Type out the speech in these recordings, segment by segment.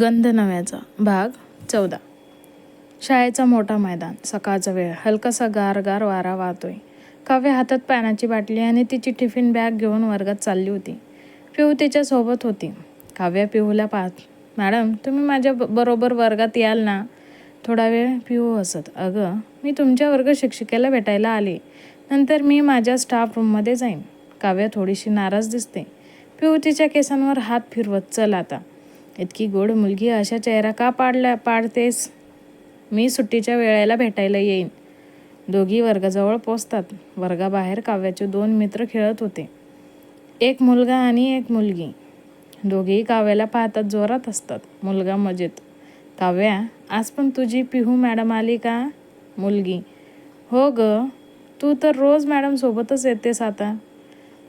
गंध नव्याचा. भाग चौदा. शाळेचा मोठा मैदान. सकाळचा वेळ. हलकासा गार गार वारा वाहतोय. काव्य हातात पाण्याची बाटली आणि तिची टिफिन बॅग घेऊन वर्गात चालली होती. पिहू तिच्यासोबत होती. काव्या पिहूला पाहत मॅडम तुम्ही माझ्या ब- बरोबर वर्गात याल ना? थोडा वेळ पिहू हसत. अगं मी तुमच्या वर्ग शिक्षिकेला भेटायला आले. नंतर मी माझ्या स्टाफ रूममध्ये जाईन. काव्या थोडीशी नाराज दिसते. पिहू तिच्या केसांवर हात फिरवत चल आता. इतकी गोड मुलगी अशा चेहरा का पाडल्या पाडतेस? मी सुट्टीच्या वेळेला भेटायला येईन. दोघी वर्गाजवळ पोचतात वर्गाबाहेर काव्याचे दोन मित्र खेळत होते. एक मुलगा आणि एक मुलगी. दोघेही काव्याला पाहतात जोरात असतात मुलगा मजेत. काव्या आज पण तुझी पिहू मॅडम आली का? मुलगी. हो ग. तू तर रोज मॅडम सोबतच येतेस आता.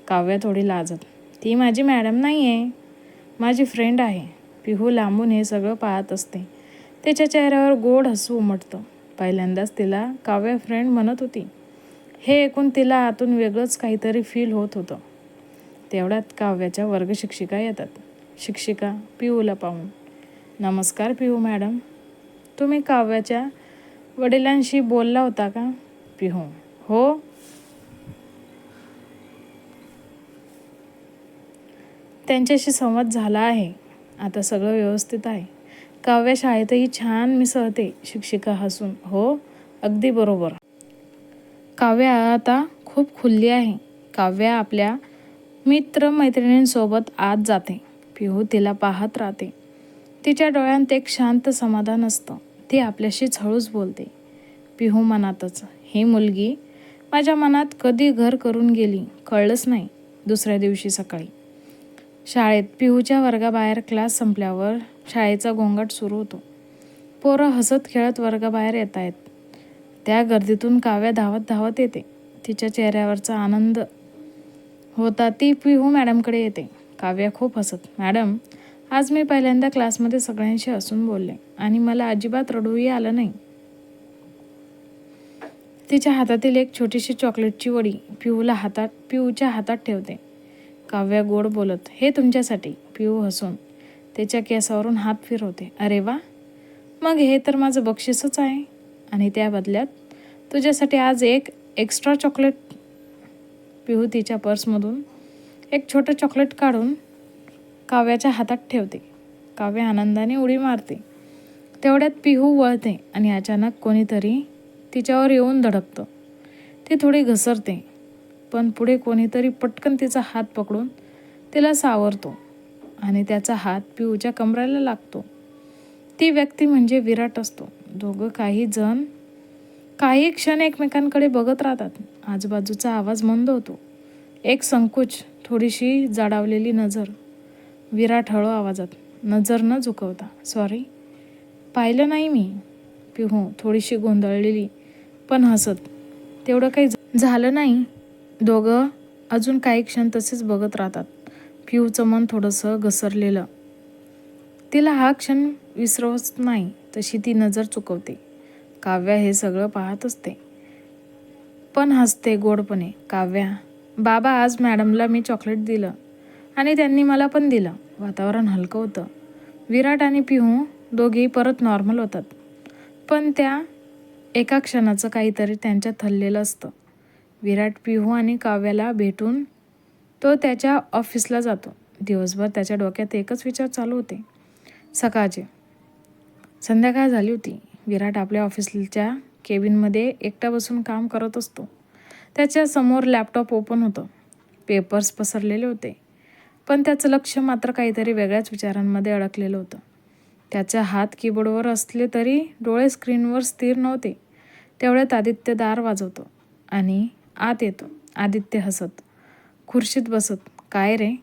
काव्या थोडी लाजत. ती माझी मॅडम नाही आहे माझी फ्रेंड आहे. पिहू लांबून हे सगळं पाहत असते. त्याच्या चेहऱ्यावर गोड हसू उमटतं. पहिल्यांदाच तिला काव्य फ्रेंड म्हणत होती. हे ऐकून तिला आतून वेगळंच काहीतरी फील होत होतं. तेवढ्यात काव्याच्या वर्ग शिक्षिका येतात. शिक्षिका पिहूला पाहून. नमस्कार पिहू मॅडम. तुम्ही काव्याच्या वडिलांशी बोलला होता का? पिहू. हो. त्यांच्याशी संवाद झाला आहे. आता सगळं व्यवस्थित आहे. काव्य शाळेतही छान मिसळते शिक्षिका हसून. हो अगदी बरोबर. काव्य आता खूप खुल्ली आहे. काव्य आपल्या मित्र मैत्रिणींसोबत आत जाते. पिहू तिला पाहत राहते. तिच्या डोळ्यांत एक शांत समाधान असतं. ती आपल्याशीच हळूच बोलते. पिहू मनातच ही मुलगी माझ्या मनात कधी घर करून गेली कळलंच नाही दुसऱ्या दिवशी सकाळी. शाळेत पिहूच्या वर्गाबाहेर क्लास संपल्यावर शाळेचा गोंगाट सुरू होतो. पोरं हसत खेळत वर्गाबाहेर येत आहेत. त्या गर्दीतून काव्या धावत धावत येते. तिच्या चेहऱ्यावरचा आनंद होता ती पिहू मॅडमकडे येते. काव्या खूप हसत मॅडम आज मी पहिल्यांदा क्लासमध्ये सगळ्यांशी हसून बोलले आणि मला अजिबात रडूही आलं नाही. तिच्या हातातील एक छोटीशी चॉकलेटची वडी पिऊला हातात पिऊच्या हातात ठेवते. काव्या गोड बोलत हे तुमच्यासाठी पिऊ हसून. त्याच्या केसावरून हात फिरवते अरे वा मग हे तर माझं बक्षीसच आहे. आणि त्या बदल्यात तुझ्यासाठी आज एक एक्स्ट्रा चॉकलेट पिहू तिच्या पर्समधून एक छोटं चॉकलेट काढून काव्याच्या हातात ठेवते. काव्य आनंदाने उडी मारते. तेवढ्यात पिहू वळते आणि अचानक कोणीतरी तिच्यावर येऊन धडकतं. ती थोडी घसरते. पण पुढे कोणीतरी पटकन तिचा हात पकडून तिला सावरतो आणि त्याचा हात पिऊच्या कमराला लागतो. ती व्यक्ती म्हणजे विराट असतो. दोघं काही जण काही क्षण एकमेकांकडे बघत राहतात. आजूबाजूचा आवाज मंद होतो. एक संकोच थोडीशी जाडावलेली नजर. विराट हळू आवाजात नजर न झुकवता सॉरी पाहिलं नाही मी. पिहू थोडीशी गोंधळलेली पण हसत. तेवढं काही झालं नाही. दोघं अजून काही क्षण तसेच बघत राहतात. पिऊचं मन थोडंसं घसरलेलं. तिला हा क्षण विसरवत नाही तशी ती नजर चुकवते. काव्या हे सगळं पाहत असते. पण हसते गोडपणे. काव्या बाबा आज मॅडमला मी चॉकलेट दिलं आणि त्यांनी मला पण दिलं. वातावरण हलकं होतं. विराट आणि पिहू दोघेही परत नॉर्मल होतात. पण त्या एका क्षणाचं काहीतरी त्यांच्यात हललेलं असतं. विराट पिहू आणि काव्याला भेटून तो त्याच्या ऑफिसला जातो. दिवसभर त्याच्या डोक्यात एकच विचार चालू होते. सकाळचे. संध्याकाळ झाली होती. विराट आपल्या ऑफिसच्या केबिनमध्ये एकटा बसून काम करत असतो. त्याच्यासमोर लॅपटॉप ओपन होतं. पेपर्स पसरलेले होते. पण त्याचं लक्ष मात्र काहीतरी वेगळ्याच विचारांमध्ये अडकलेलं होतं. त्याचा हात कीबोर्डवर असले तरी डोळे स्क्रीनवर स्थिर नव्हते. तेवढ्यात आदित्य दार वाजवतो आणि आत येतो. आदित्य हसत. खुर्शीत बसत. काय रे?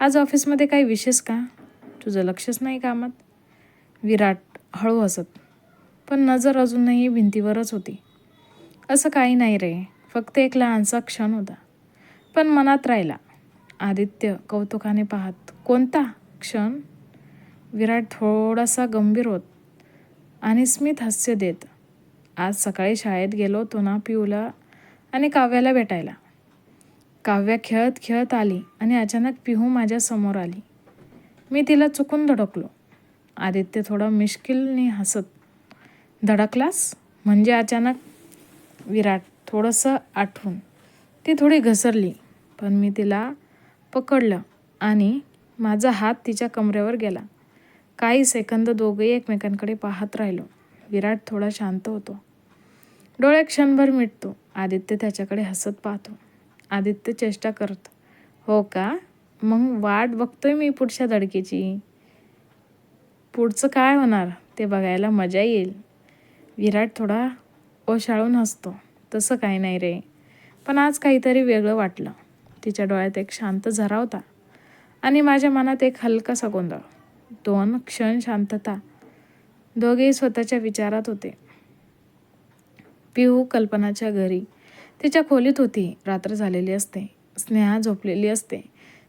आज ऑफिसमध्ये काही विशेष का? तुझं लक्षच नाही कामात? विराट हळू हसत. पण नजर अजूनही भिंतीवरच होती. असं काही नाही रे. फक्त एक लहानसा क्षण होता. पण मनात राहिला. आदित्य कौतुकाने पाहत कोणता क्षण? विराट थोडासा गंभीर होत. आणि स्मित हास्य देत आज सकाळी शाळेत गेलो होतो ना पिऊला. आणि काव्याला भेटायला. काव्या खेळत खेळत आली आणि अचानक पिहू माझ्यासमोर आली. मी तिला चुकून धडकलो. आदित्य थोडं मिश्किलने हसत. धडकलास? म्हणजे अचानक विराट थोडंसं आठवून. ती थोडी घसरली पण मी तिला पकडलं आणि माझा हात तिच्या कमरेवर गेला. काही सेकंद दोघेही एकमेकांकडे पाहत राहिलो. विराट थोडा शांत होतो. डोळे क्षणभर मिटतो. आदित्य त्याच्याकडे हसत पाहतो. आदित्य चेष्टा करतो हो का? मग वाट बघतोय मी पुढच्या धडकेची. पुढचं काय होणार? ते बघायला मजा येईल. विराट थोडा ओशाळून हसतो. तसं काही नाही रे. पण आज काहीतरी वेगळं वाटलं. तिच्या डोळ्यात एक शांत झरा होता. आणि माझ्या मनात एक हलकासा गोंधळ. दोन क्षण शांतता. दोघेही स्वतःच्या विचारात होते. पिहू कल्पनाच्या घरी. तिच्या खोलीत होती. रात्र झालेली असते. स्नेहा झोपलेली असते.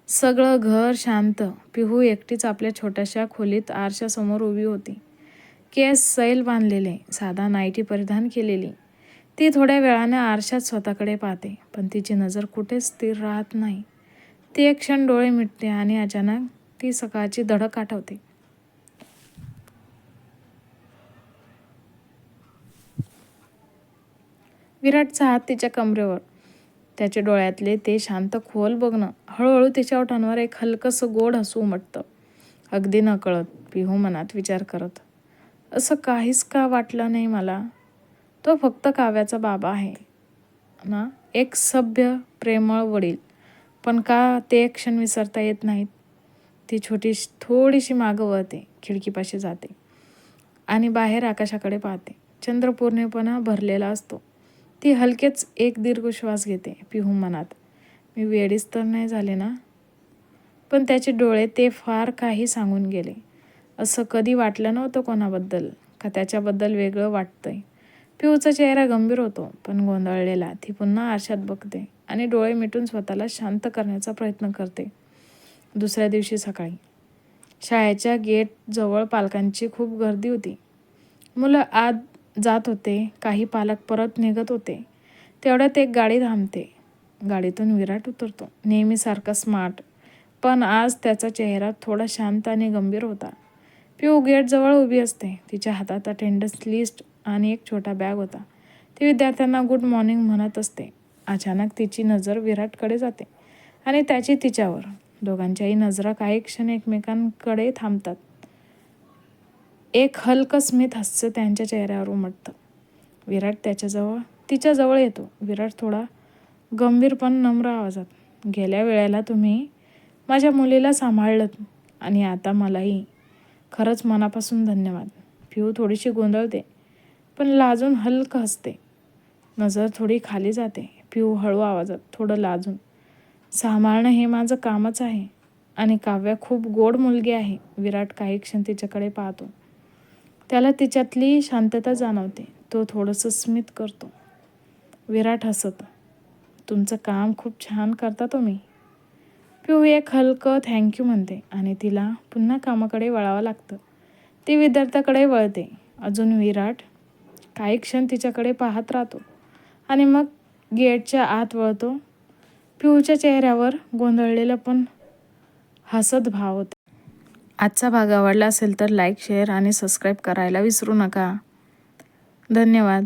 सगळं घर शांत. पिहू एकटीच आपल्या छोट्याशा खोलीत आरशासमोर उभी होती. केस सैल बांधलेले. साधा नाईटी परिधान केलेली. ती थोड्या वेळाने आरशात स्वतःकडे पाहते. पण तिची नजर कुठेच स्थिर राहत नाही. ती एक क्षण डोळे मिटते आणि अचानक ती सकाळची धडक आठवते. विराटचा हात तिच्या कमरेवर. त्याच्या डोळ्यातले ते शांत खोल बघणं हळूहळू तिच्या ओठांवर एक हलकंसं गोड हसू उमटतं. अगदी नकळत पिहू मनात विचार करत असं काहीच का वाटलं नाही मला? तो फक्त काव्याचा बाबा आहे. ना एक सभ्य प्रेमळ वडील. पण का ते एक क्षण विसरता येत नाहीत? ती छोटी थोडीशी मागं वळते खिडकीपाशी जाते आणि बाहेर आकाशाकडे पाहते. चंद्र पूर्णपणा भरलेला असतो. ती हलकेच एक दीर्घ श्वास घेते पिहू मनात. मी वेळीच तर नाही झाले ना? पण त्याचे डोळे ते फार काही सांगून गेले. असं कधी वाटलं नव्हतं कोणाबद्दल का त्याच्याबद्दल वेगळं वाटतंय. पिऊचा चेहरा गंभीर होतो पण गोंधळलेला ती पुन्हा आरशात बघते आणि डोळे मिटून स्वतःला शांत करण्याचा प्रयत्न करते. दुसऱ्या दिवशी सकाळी. शाळेच्या गेट जवळ पालकांची खूप गर्दी होती. मुलं आत जात होते. काही पालक परत निघत होते. तेवढ्यात एक गाडी थांबते. गाडीतून विराट उतरतो. नेहमीसारखा स्मार्ट पण आज त्याचा चेहरा थोडा शांत आणि गंभीर होता. पिऊ गेटजवळ उभी असते. तिच्या हातात अटेंडन्स लिस्ट आणि एक छोटा बॅग होता. ती विद्यार्थ्यांना गुड मॉर्निंग म्हणत असते. अचानक तिची नजर विराटकडे जाते आणि त्याची तिच्यावर. दोघांच्याही नजरा काही क्षण एकमेकांकडे थांबतात. एक हलकं स्मित हास्य त्यांच्या चेहऱ्यावर उमटतं. विराट त्याच्याजवळ तिच्याजवळ येतो. विराट थोडा गंभीर पण नम्र आवाजात गेल्या वेळेला तुम्ही माझ्या मुलीला सांभाळलं आणि आता मलाही. खरंच मनापासून धन्यवाद. पिऊ थोडीशी गोंधळते पण लाजून हलकं हसते. नजर थोडी खाली जाते. पिऊ हळू आवाजात थोडं लाजून सांभाळणं हे माझं कामच आहे आणि काव्या खूप गोड मुलगी आहे विराट काही क्षण तिच्याकडे पाहतो. त्याला तिच्यातली शांतता जाणवते. तो थोडंसं स्मित करतो. विराट हसत. तुमचं काम खूप छान करता तुम्ही. पिऊ एक हलकं थँक्यू म्हणते आणि तिला पुन्हा कामाकडे वळावं लागतं. ती विद्यार्थ्याकडे वळते. अजून विराट काही क्षण तिच्याकडे पाहत राहतो आणि मग गेटच्या आत वळतो. पिऊच्या चेहऱ्यावर गोंधळलेलं पण हसत भाव होते. आजचा भाग आवडला असेल तर लाईक शेअर आणि सबस्क्राईब करायला विसरू नका. धन्यवाद.